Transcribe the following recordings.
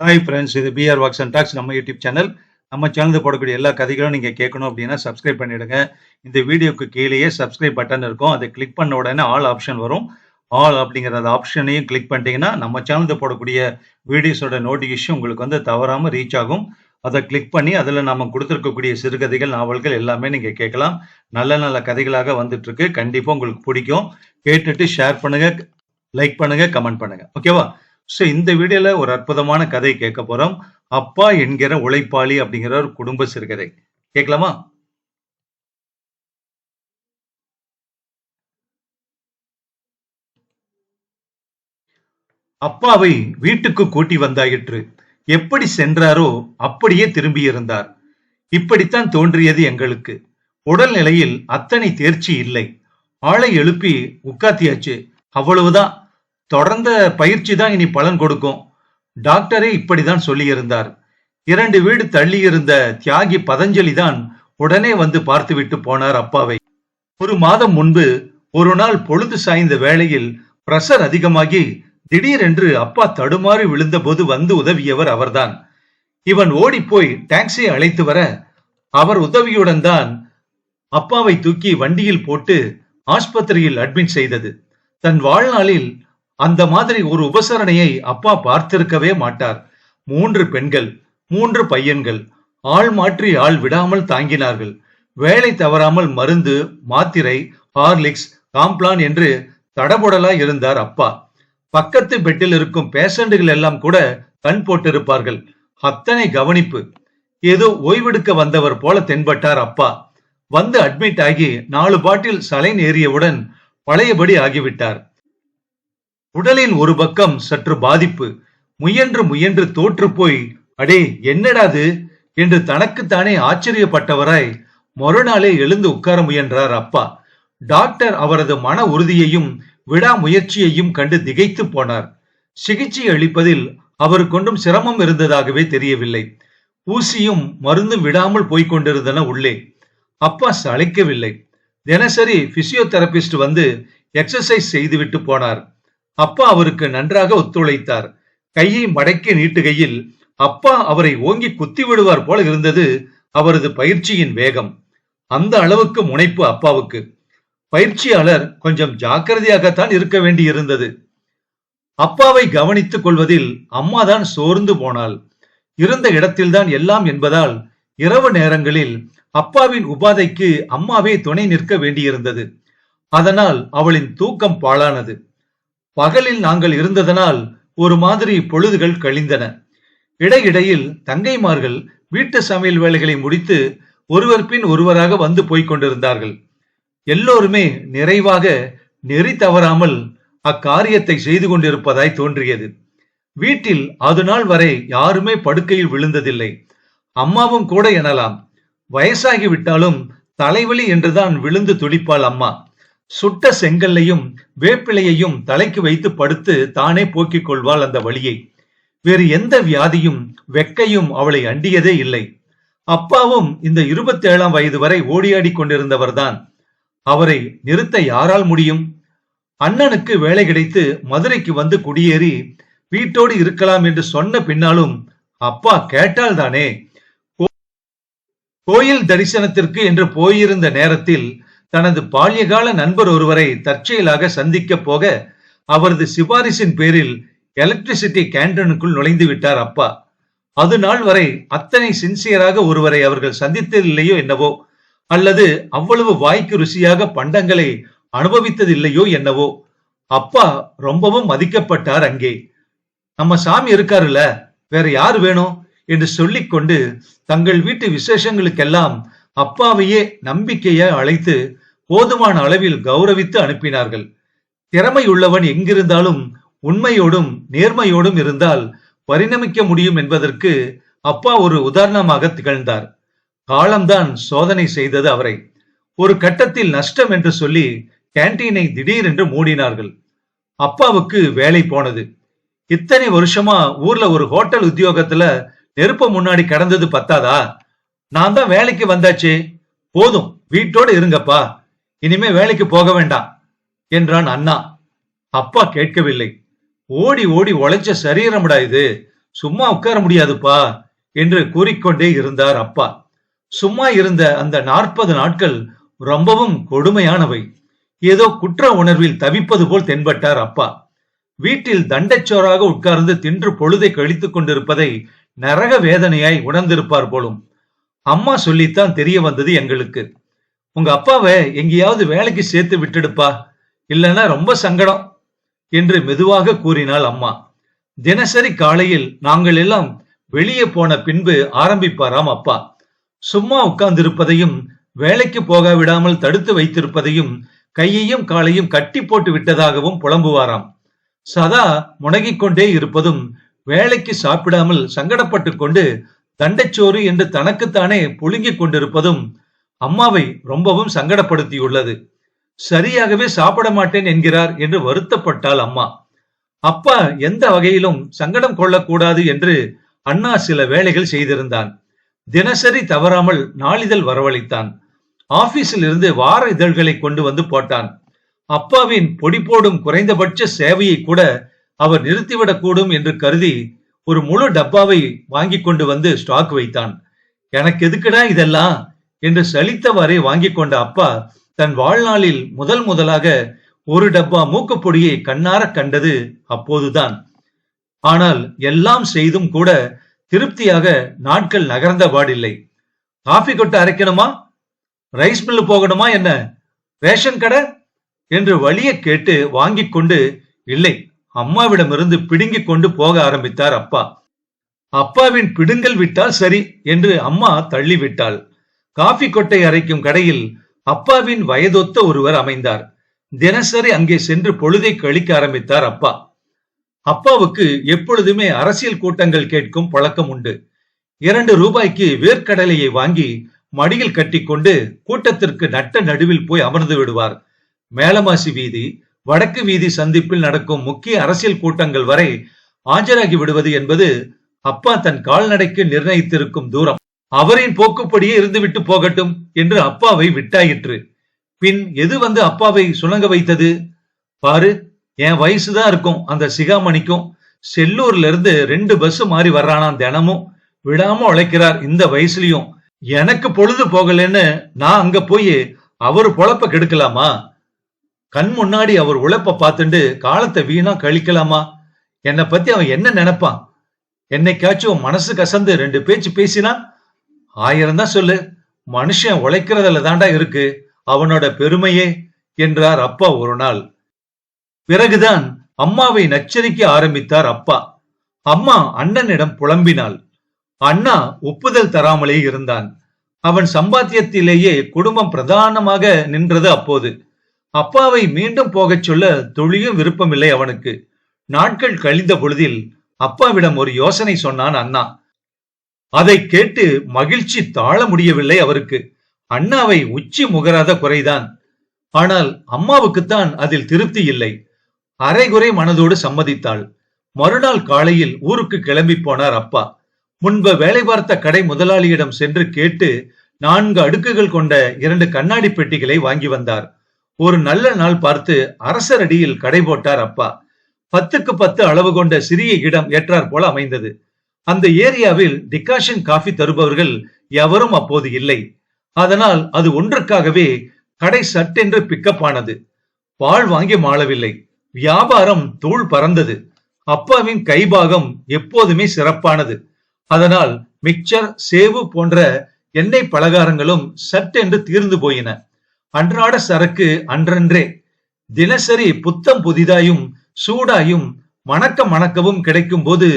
Hi friends இது PR walks and talks நம்ம YouTube channel நம்ம சேனலில் போடக்கூடிய எல்லா கதைகளும் நீங்கள் கேட்கணும் அப்படின்னா சப்ஸ்கிரைப் பண்ணிவிடுங்க இந்த வீடியோக்கு கீழேயே சப்ஸ்கிரைப் பட்டன் இருக்கும். அதை கிளிக் பண்ண உடனே ஆல் ஆப்ஷன் வரும். ஆல் அப்படிங்கிற அந்த ஆப்ஷனையும் கிளிக் பண்ணிட்டீங்கன்னா நம்ம சேனலில் போடக்கூடிய வீடியோஸோட நோட்டிஃபிகேஷன் உங்களுக்கு வந்து தவறாமல் ரீச் ஆகும். அதை கிளிக் பண்ணி அதில் நம்ம கொடுத்துருக்கக்கூடிய சிறுகதைகள் நாவல்கள் எல்லாமே நீங்கள் கேட்கலாம். நல்ல நல்ல கதைகளாக வந்துட்டுருக்கு. கண்டிப்பாக உங்களுக்கு பிடிக்கும். கேட்டுட்டு ஷேர் பண்ணுங்கள் லைக் பண்ணுங்கள் கமெண்ட் பண்ணுங்கள் ஓகேவா ஸோ இந்த வீடியோல ஒரு அற்புதமான கதை கேட்க போறோம். அப்பா என்கிற உழைப்பாளி அப்படிங்கிற ஒரு குடும்ப சிறுகதை கேட்கலாமா? அப்பாவை வீட்டுக்கு கூட்டி வந்தாயிற்று. எப்படி சென்றாரோ அப்படியே திரும்பியிருந்தார் இப்படித்தான் தோன்றியது எங்களுக்கு. உடல்நிலையில் அத்தனை தேர்ச்சி இல்லை. ஆளை எழுப்பி உட்காத்தியாச்சு அவ்வளவுதான். தொடர்ந்த பயிற்சி தான் இனி பலன் கொடுக்கும். டாக்டரே இப்படிதான் சொல்லியிருந்தார். இரண்டு வீடு தள்ளியிருந்த தியாகி பதஞ்சலி தான் உடனே வந்து பார்த்துவிட்டு போனார் அப்பாவை. ஒரு மாதம் முன்பு ஒரு நாள் பொழுது சாய்ந்த வேளையில் பிரஷர் அதிகமாகி திடீரென்று அப்பா தடுமாறி விழுந்தபோது வந்து உதவியவர் அவர்தான். இவன் ஓடிப்போய் டாக்ஸியை அழைத்து வர அவர் உதவியுடன் தான் அப்பாவை தூக்கி வண்டியில் போட்டு ஆஸ்பத்திரியில் அட்மிட் செய்தது. தன் வாழ்நாளில் அந்த மாதிரி ஒரு உபசரணையை அப்பா பார்த்திருக்கவே மாட்டார். மூன்று பெண்கள் மூன்று பையன்கள் ஆள் மாற்றி ஆள் விடாமல் தாங்கினார்கள். வேலை தவறாமல் மருந்து மாத்திரை ஹார்லிக்ஸ் காம்ப்ளான் என்று தடபுடலா இருந்தார் அப்பா. பக்கத்து பெட்டில் இருக்கும் பேஷண்டுகள் எல்லாம் கூட கண் போட்டிருப்பார்கள். அத்தனை கவனிப்பு. ஏதோ ஓய்வெடுக்க வந்தவர் போல தென்பட்டார் அப்பா. வந்து அட்மிட் ஆகி நாலு பாட்டில் சலைன் ஏறியவுடன் பழையபடி ஆகிவிட்டார். உடலின் ஒரு பக்கம் சற்று பாதிப்பு முயன்று முயன்று தோற்று போய் அடே என்னடாது என்று தனக்குத்தானே ஆச்சரியப்பட்டவராய் மறுநாளே எழுந்து உட்கார முயன்றார் அப்பா. டாக்டர் அவரது மன உறுதியையும் விடாமுயற்சியையும் கண்டு திகைத்து போனார். சிகிச்சை அளிப்பதில் அவருக்கொண்டும் சிரமம் இருந்ததாகவே தெரியவில்லை. ஊசியும் மருந்தும் விடாமல் போய்கொண்டிருந்தன உள்ளே. அப்பா சளைக்கவில்லை. தினசரி பிசியோதெரபிஸ்ட் வந்து எக்ஸசைஸ் செய்துவிட்டு போனார். அப்பா அவருக்கு நன்றாக ஒத்துழைத்தார். கையை மடக்கி நீட்டுகையில் அப்பா அவரை ஓங்கி குத்தி விடுவார் போல இருந்தது அவரது பயிற்சியின் வேகம். அந்த அளவுக்கு முனைப்பு அப்பாவுக்கு. பயிற்சியாளர் கொஞ்சம் ஜாக்கிரதையாகத்தான் இருக்க வேண்டியிருந்தது. அப்பாவை கவனித்துக் கொள்வதில் அம்மாதான் சோர்ந்து போனாள். இருந்த இடத்தில்தான் எல்லாம் என்பதால் இரவு நேரங்களில் அப்பாவின் உபாதைக்கு அம்மாவே துணை நிற்க வேண்டியிருந்தது. அதனால் அவளின் தூக்கம் பாழானது. பகலில் நாங்கள் இருந்ததனால் ஒரு மாதிரி பொழுதுகள் கழிந்தன. இடையிடையில் தங்கைமார்கள் வீட்டு சமையல் வேலைகளை முடித்து ஒருவர் பின் ஒருவராக வந்து போய்க் கொண்டிருந்தார்கள். எல்லோருமே நிறைவாக நெறி தவறாமல் அக்காரியத்தை செய்து கொண்டிருப்பதாய் தோன்றியது. வீட்டில் அது நாள் வரை யாருமே படுக்கையில் விழுந்ததில்லை. அம்மாவும் கூட எனலாம். வயசாகிவிட்டாலும் தலைவலி என்றுதான் விழுந்து துடிப்பாள் அம்மா. சுட்ட செங்கல்லையும் வேப்பிலையையும் தலைக்கு வைத்து படுத்து தானே போக்கிக் கொள்வாள் அந்த வழியை. வேறு எந்த வியாதியும் வெக்கையும் அவளை அண்டியதே இல்லை. அப்பாவும் இந்த இருபத்தி ஏழாம் வயது வரை ஓடியாடி கொண்டிருந்தவர்தான். அவரை நிறுத்த யாரால் முடியும்? அண்ணனுக்கு வேலை கிடைத்து மதுரைக்கு வந்து குடியேறி வீட்டோடு இருக்கலாம் என்று சொன்ன பின்னாலும் அப்பா கேட்டால் தானே கோயில் தரிசனத்திற்கு என்று போயிருந்த நேரத்தில் தனது பால்யகால நண்பர் ஒருவரை தற்செயலாக சந்திக்க போக அவரது சிபாரிசின் பேரில் எலக்ட்ரிசிட்டி கேண்டனுக்குள் நுழைந்து விட்டார் அப்பா. அது நாள் வரை அத்தனை சின்சியராக ஒருவரை அவர்கள் சந்தித்ததில்லையோ என்னவோ அல்லது அவ்வளவு வாய்க்கு ருசியாக பண்டங்களை அனுபவித்ததில்லையோ என்னவோ அப்பா ரொம்பவும் மதிக்கப்பட்டார் அங்கே. நம்ம சாமி இருக்காருல்ல வேற யார் வேணும்? என்று சொல்லிக்கொண்டு தங்கள் வீட்டு விசேஷங்களுக்கெல்லாம் அப்பாவையே நம்பிக்கைய அழைத்து போதுமான அளவில் கௌரவித்து அனுப்பினார்கள். திறமை உள்ளவன் எங்கிருந்தாலும் உண்மையோடும் நேர்மையோடும் இருந்தால் பரிணமிக்க முடியும் என்பதற்கு அப்பா ஒரு உதாரணமாக திகழ்ந்தார். காலம்தான் சோதனை செய்தது அவரை. ஒரு கட்டத்தில் நஷ்டம் என்று சொல்லி கேன்டீனை திடீரென்று மூடினார்கள். அப்பாவுக்கு வேலை போனது. இத்தனை வருஷமா ஊர்ல ஒரு ஹோட்டல் உத்தியோகத்துல நெருப்ப முன்னாடி கடந்தது பத்தாதா? நான் தான் வேலைக்கு வந்தாச்சே. போதும் வீட்டோடு இருங்கப்பா. இனிமே வேலைக்கு போக வேண்டாம் என்றான் அண்ணா. அப்பா கேட்கவில்லை. ஓடி ஓடி உழைச்ச சரீரம்டா இது. சும்மா உட்கார முடியாதுப்பா என்று கூறிக்கொண்டே இருந்தார் அப்பா. சும்மா இருந்த அந்த நாற்பது நாட்கள் ரொம்பவும் கொடுமையானவை. ஏதோ குற்ற உணர்வில் தவிப்பது போல் தென்பட்டார் அப்பா. வீட்டில் தண்டச்சோறாக உட்கார்ந்து தின்று பொழுதை கழித்துக் கொண்டிருப்பதை நரக வேதனையாய் உணர்ந்திருப்பார் போலும். அம்மா சொல்லித்தான் தெரிய வந்தது எங்களுக்கு. உங்க அப்பாவை எங்கேயாவது வேலைக்கு சேர்த்து விட்டுடுப்பா. இல்லைன்னா ரொம்ப சங்கடம் என்று மெதுவாக கூறினாள் அம்மா. தினசரி காலையில் நாங்கள் எல்லாம் வெளியே போன பின்பு ஆரம்பிப்பாராம் அப்பா. சும்மா உட்கார்ந்திருப்பதையும் வேலைக்கு போக விடாமல் தடுத்து வைத்திருப்பதையும் கையையும் காலையும் கட்டி போட்டு விட்டதாகவும் புலம்புவாராம். சதா முனகிக் கொண்டே இருப்பதும் வேலைக்கு சாப்பிடாமல் சங்கடப்பட்டு கொண்டு தண்டைச்சோறு என்று தனக்குத்தானே புழுங்கிக் கொண்டிருப்பதும் அம்மாவை ரொம்பவும் சங்கடப்படுத்தியுள்ளது. சரியாகவே சாப்பிட மாட்டேன் என்கிறார் என்று வருத்தப்பட்டாள் அம்மா. அப்பா எந்த வகையிலும் சங்கடம் கொள்ளக்கூடாது என்று அண்ணா சில வேலைகள் செய்திருந்தான். தினசரி தவறாமல் நாளிதழ் வரவழைத்தான். ஆபீஸில் இருந்து வார இதழ்களை கொண்டு வந்து போட்டான். அப்பாவின் பொடி போடும் குறைந்தபட்ச சேவையை கூட அவர் நிறுத்திவிடக்கூடும் என்று கருதி ஒரு முழு டப்பாவை வாங்கி கொண்டு வந்து ஸ்டாக் வைத்தான். எனக்கு எதுக்குடா இதெல்லாம்? என்று சலித்தவாறே வாங்கி கொண்ட அப்பா தன் வாழ்நாளில் முதல் முதலாக ஒரு டப்பா மூக்குப்பொடியை கண்ணார கண்டது அப்போதுதான். ஆனால் எல்லாம் செய்தும் கூட திருப்தியாக நாட்கள் நகர்ந்த பாடில்லை காஃபி கொட்டை அரைக்கணுமா? ரைஸ் மில்லு போகணுமா என்ன? ரேஷன் கடை? என்று வழிய கேட்டு வாங்கிக் கொண்டு இல்லை அம்மாவிடமிருந்து பிடுங்கிக் கொண்டு போக ஆரம்பித்தார் அப்பா. அப்பாவின் பிடுங்கல் விட்டால் சரி என்று அம்மா தள்ளிவிட்டாள். காஃபி கொட்டை அரைக்கும் கடையில் அப்பாவின் வயதொத்த ஒருவர் அமைந்தார். தினசரி அங்கே சென்று பொழுதை கழிக்க ஆரம்பித்தார் அப்பா. அப்பாவுக்கு எப்பொழுதுமே அரசியல் கூட்டங்கள் கேட்கும் பழக்கம் உண்டு. இரண்டு ரூபாய்க்கு வேர்க்கடலையை வாங்கி மடியில் கட்டிக்கொண்டு கூட்டத்திற்கு நட்ட நடுவில் போய் அமர்ந்து விடுவார். மேலமாசி வீதி வடக்கு வீதி சந்திப்பில் நடக்கும் முக்கிய அரசியல் கூட்டங்கள் வரை ஆஜராகி விடுவது என்பது அப்பா தன் கால்நடைக்கு நிர்ணயித்திருக்கும் தூரம். அவரின் போக்குப்படியே இருந்துவிட்டு போகட்டும் என்று அப்பாவை விட்டாயிற்று. பின் எது வந்து அப்பாவை சுணங்க வைத்தது? பாரு என் வயசுதான் இருக்கும் அந்த சிகாமணிக்கும். செல்லூர்ல இருந்து ரெண்டு பஸ் மாறி வர்றானாம் தினமும். விடாம உழைக்கிறார் இந்த வயசுலயும். எனக்கு பொழுது போகலன்னு நான் அங்க போய் அவர் பொழப்ப கெடுக்கலாமா? கண் முன்னாடி அவர் உழைப்ப பார்த்துட்டு காலத்தை வீணா கழிக்கலாமா? என்னை பத்தி அவன் என்ன நினைப்பான்? என்னைக்காச்சும் மனசு கசந்து ரெண்டு பேச்சு பேசினா ஆயிரம் தான் சொல்லு. மனுஷன் உழைக்கிறதுல தாண்டா இருக்கு. அவனோட பெருமையே என்றார் அப்பா ஒரு நாள். பிறகுதான் அம்மாவை நச்சரிக்க ஆரம்பித்தார் அப்பா. அம்மா அண்ணனிடம் புலம்பினாள். அண்ணா ஒப்புதல் தராமலே இருந்தான். அவன் சம்பாத்தியத்திலேயே குடும்பம் பிரதானமாக நின்றது அப்போது. அப்பாவை மீண்டும் போகச் சொல்ல தொழியும் விருப்பமில்லை அவனுக்கு. நாட்கள் கழிந்த பொழுதில் அப்பாவிடம் ஒரு யோசனை சொன்னான் அண்ணா. அதை கேட்டு மகிழ்ச்சி தாழ முடியவில்லை அவருக்கு. அண்ணாவை உச்சி முகராத குறைதான். ஆனால் அம்மாவுக்குத்தான் அதில் திருப்தி இல்லை. அரைகுறை மனதோடு சம்மதித்தாள். மறுநாள் காலையில் ஊருக்கு கிளம்பி போனார் அப்பா. முன்பு வேலை பார்த்த கடை முதலாளியிடம் சென்று கேட்டு நான்கு அடுக்குகள் கொண்ட இரண்டு கண்ணாடி பெட்டிகளை வாங்கி வந்தார். ஒரு நல்ல நாள் பார்த்து அரசரடியில் கடை போட்டார் அப்பா. பத்துக்கு பத்து அளவு கொண்ட சிறிய இடம் ஏற்றார் போல அமைந்தது. அந்த ஏரியாவில் டிகாஷன் காஃபி தருபவர்கள் எவரும் அப்போது இல்லை. அதனால் அது ஒன்றுக்காகவே கடை சட்டென்று பிக்கப் ஆனது. பால் வாங்கி மாளவில்லை. வியாபாரம் தூள் பறந்தது. அப்பாவின் கைபாகம் எப்போதுமே சிறப்பானது. அதனால் மிக்சர் சேவு போன்ற எண்ணெய் பலகாரங்களும் சட்டென்று தீர்ந்து போயின. அன்றாட சரக்கு அன்றன்றே. தினசரி புத்தம் புதிதாயும் சூடாயும் மணக்க மணக்கவும் கிடைக்கும் போது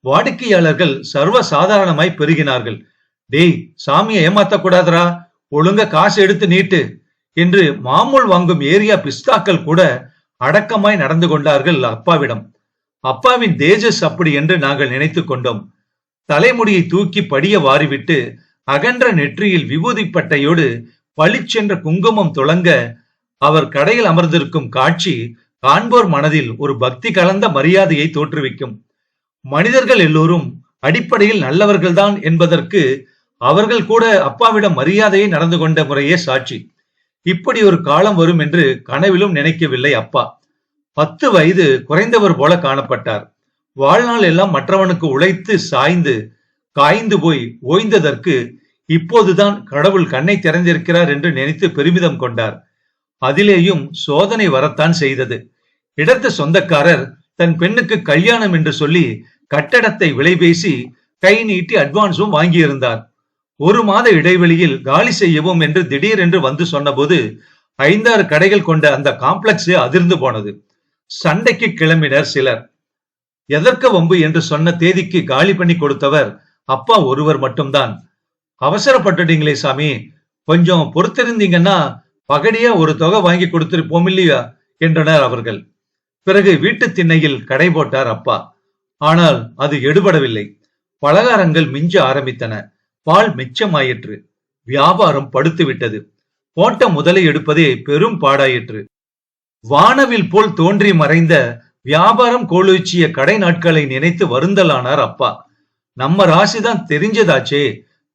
வாடிக்கையாளர்கள் சர்வ சாதாரணமாய் பெருகினார்கள். டேய் சாமியை ஏமாத்தக்கூடாதரா ஒழுங்க காசு எடுத்து நீட்டு என்று மாமூல் வாங்கும் ஏரியா பிஸ்தாக்கள் கூட அடக்கமாய் நடந்து கொண்டார்கள் அப்பாவிடம். அப்பாவின் தேஜஸ் அப்படி என்று நாங்கள் நினைத்துக் கொண்டோம். தலைமுடியை தூக்கி படிய வாரிவிட்டு அகன்ற நெற்றியில் விபூதி பட்டையோடு பளிச்சென்ற குங்குமம் துளங்க அவர் கடையில் அமர்ந்திருக்கும் காட்சி காண்போர் மனதில் ஒரு பக்தி கலந்த மரியாதையை தோற்றுவிக்கும். மனிதர்கள் எல்லோரும் அடிப்படையில் நல்லவர்கள்தான் என்பதற்கு அவர்கள் கூட அப்பாவிடம் மரியாதையை நடந்து கொண்ட முறையே சாட்சி. இப்படி ஒரு காலம் வரும் என்று கனவிலும் நினைக்கவில்லை அப்பா. பத்து வயது குறைந்தவர் போல காணப்பட்டார். வாழ்நாள் எல்லாம் மற்றவனுக்கு உழைத்து சாய்ந்து காய்ந்து போய் ஓய்ந்ததற்கு இப்போதுதான் கடவுள் கண்ணை திறந்திருக்கிறார் என்று நினைத்து பெருமிதம் கொண்டார். அதிலேயும் சோதனை வரத்தான் செய்தது. இடத்த சொந்தக்காரர் தன் பெண்ணுக்கு கல்யாணம் என்று சொல்லி கட்டடத்தை விலை பேசி கை நீட்டி அட்வான்ஸும் வாங்கியிருந்தார். ஒரு மாத இடைவெளியில் காலி செய்யவும் என்று திடீரென்று வந்து சொன்னபோது ஐந்தாறு கடைகள் கொண்ட அந்த காம்ப்ளெக்ஸே அதிர்ந்து போனது. சண்டைக்கு கிளம்பினர் சிலர். எதற்க வம்பு என்று சொன்ன தேதிக்கு காலி பண்ணி கொடுத்தவர் அப்பா ஒருவர் மட்டும்தான். அவசரப்பட்டுட்டீங்களே சாமி கொஞ்சம் பொறுத்திருந்தீங்கன்னா பகடியா ஒரு தொகை வாங்கி கொடுத்துருப்போம் இல்லையா? என்றனர் அவர்கள். பிறகு வீட்டு திண்ணையில் கடை போட்டார் அப்பா. ஆனால் அது எடுபடவில்லை. பலகாரங்கள் மிஞ்ச ஆரம்பித்தன. பால் மிச்சமாயிற்று. வியாபாரம் படுத்து விட்டது போட்ட முதலை எடுப்பதே பெரும் பாடாயிற்று. வானவில் போல் தோன்றி மறைந்த வியாபாரம் கோலுச்சிய கடை நாட்களை நினைத்து வருந்தலானார் அப்பா. நம்ம ராசிதான் தெரிஞ்சதாச்சே.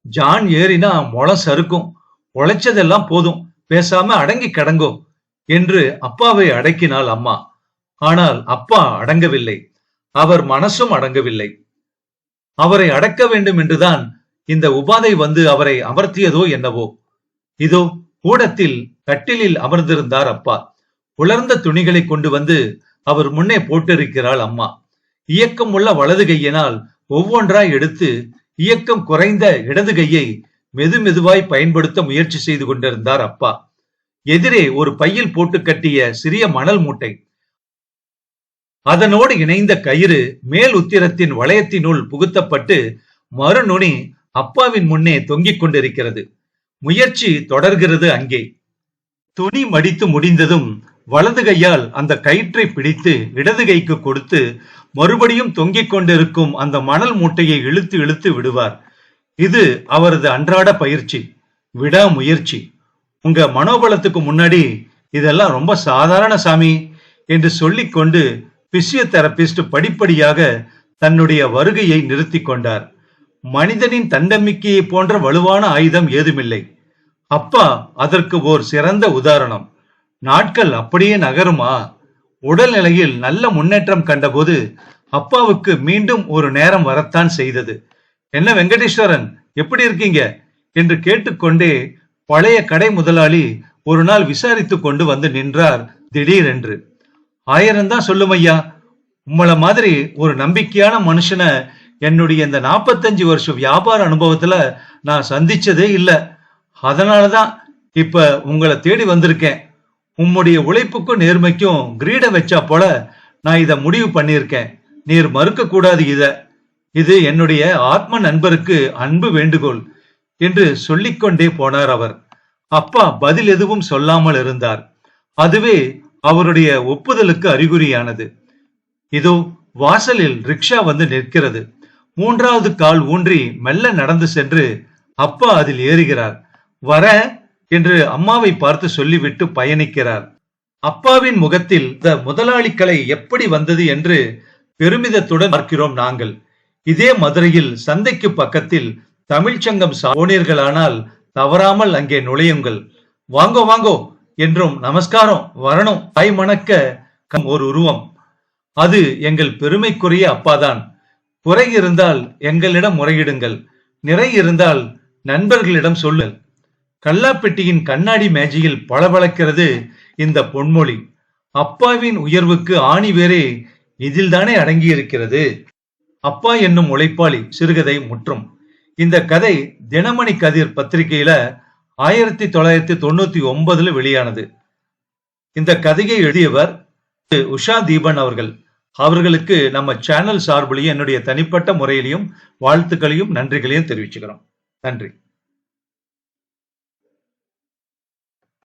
ஜான் ஏறினா முளை சறுக்கும். உழைச்சதெல்லாம் போதும். பேசாம அடங்கி கிடங்கும் என்று அப்பாவை அடக்கினாள் அம்மா. ஆனால் அப்பா அடங்கவில்லை. அவர் மனசும் அடங்கவில்லை. அவரை அடக்க வேண்டும் என்றுதான் இந்த உபாதை வந்து அவரை அமர்த்தியதோ என்னவோ. இதோ கூடத்தில் கட்டிலில் அமர்ந்திருந்தார் அப்பா. உலர்ந்த துணிகளை கொண்டு வந்து அவர் முன்னே போட்டிருக்கிறாள் அம்மா. இயக்கம் உள்ள வலது கையினால் ஒவ்வொன்றாய் எடுத்து இயக்கம் குறைந்த இடது கையை மெது மெதுவாய் பயன்படுத்த முயற்சி செய்து கொண்டிருந்தார் அப்பா. எதிரே ஒரு பையில் போட்டு கட்டிய சிறிய மணல் மூட்டை. அதனோடு இணைந்த கயிறு மேல் உத்திரத்தின் வளையத்தினுள் புகுத்தப்பட்டு மறுநுனி அப்பாவின் முன்னே தொங்கிக் கொண்டிருக்கிறது. முயற்சி தொடர்கிறது அங்கே. துணி மடித்து முடிந்ததும் வலது கையால் அந்த கயிற்றை பிடித்து இடது கைக்கு கொடுத்து மறுபடியும் தொங்கிக் கொண்டிருக்கும் அந்த மணல் மூட்டையை இழுத்து இழுத்து விடுவார். இது அவரது அன்றாட பயிற்சி விடாமுயற்சி. உங்க மனோபலத்துக்கு முன்னாடி இதெல்லாம் ரொம்ப சாதாரண சாமி என்று சொல்லிக்கொண்டு பிசியோதெரபிஸ்ட் படிப்படியாக தன்னுடைய வருகையை நிறுத்தி கொண்டார். மனிதனின் தன்னம்பிக்கையை போன்ற வலுவான ஆயுதம் ஏதுமில்லை. அப்பா அதற்கு ஓர் சிறந்த உதாரணம். நாட்கள் அப்படியே நகருமா? உடல்நிலையில் நல்ல முன்னேற்றம் கண்டபோது அப்பாவுக்கு மீண்டும் ஒரு நேரம் வரத்தான் செய்தது. என்ன வெங்கடேஸ்வரன் எப்படி இருக்கீங்க? என்று கேட்டுக்கொண்டே பழைய கடை முதலாளி ஒரு நாள் விசாரித்து கொண்டு வந்து நின்றார் திடீரென்று. ஆயிரம் தான் சொல்லும் ஐயா. உம்மளை மாதிரி ஒரு நம்பிக்கையான மனுஷனை என்னுடைய இந்த நாற்பத்தஞ்சு வருஷம் வியாபார அனுபவத்துல நான் சந்திச்சதே இல்லை. அதனாலதான் இப்ப உங்களை தேடி வந்திருக்கேன். உம்முடைய உழைப்புக்கும் நேர்மைக்கும் கிரீடம் வச்சா போல நான் இதை முடிவு பண்ணியிருக்கேன். நீர் மறுக்க கூடாது இத. இது என்னுடைய ஆத்ம நண்பருக்கு அன்பு வேண்டுகோள் என்று சொல்லிக்கொண்டே போனார் அவர். அப்பா பதில் எதுவும் சொல்லாமல் இருந்தார். அதுவே அவருடைய ஒப்புதலுக்கு அறிகுறியானது. இதோ வாசலில் ரிக்ஷா வந்து நிற்கிறது. மூன்றாவது கால் ஊன்றி மெல்ல நடந்து சென்று அப்பா அதில் ஏறுகிறார். வர என்று அம்மாவை பார்த்து சொல்லிவிட்டு பயணிக்கிறார். அப்பாவின் முகத்தில் இந்த முதலாளிக்கலை எப்படி வந்தது? என்று பெருமிதத்துடன் பார்க்கிறோம் நாங்கள். இதே மதுரையில் சந்தைக்கு பக்கத்தில் தமிழ்ச்சங்கம் சோனீர்களானால் தவறாமல் அங்கே நுழையுங்கள். வாங்கோ வாங்கோ என்றும் நமஸ்காரம் வரணும் தாய் மணக்க ஒரு உருவம். அது எங்கள் பெருமைக்குரிய அப்பாதான். குறை இருந்தால் எங்களிடம் முறையிடுங்கள். நிறை இருந்தால் நண்பர்களிடம் சொல்லுங்கள். கல்லாப்பெட்டியின் கண்ணாடி மேஜையில் பளபளக்கிறது இந்த பொன்மொழி. அப்பாவின் உயர்வுக்கு ஆணி வேறே இதில்தானே அடங்கியிருக்கிறது. அப்பா என்னும் உழைப்பாளி சிறுகதை முற்றும். இந்த கதை தினமணி கதிர் பத்திரிகையில ஆயிரத்தி தொள்ளாயிரத்தி தொண்ணூத்தி ஒன்பதுல வெளியானது. இந்த கதையை எழுதியவர் உஷா தீபன் அவர்கள். அவர்களுக்கு நம்ம சேனல் சார்பிலையும் என்னுடைய தனிப்பட்ட முறையிலையும் வாழ்த்துக்களையும் நன்றிகளையும் தெரிவிச்சுக்கிறோம். நன்றி.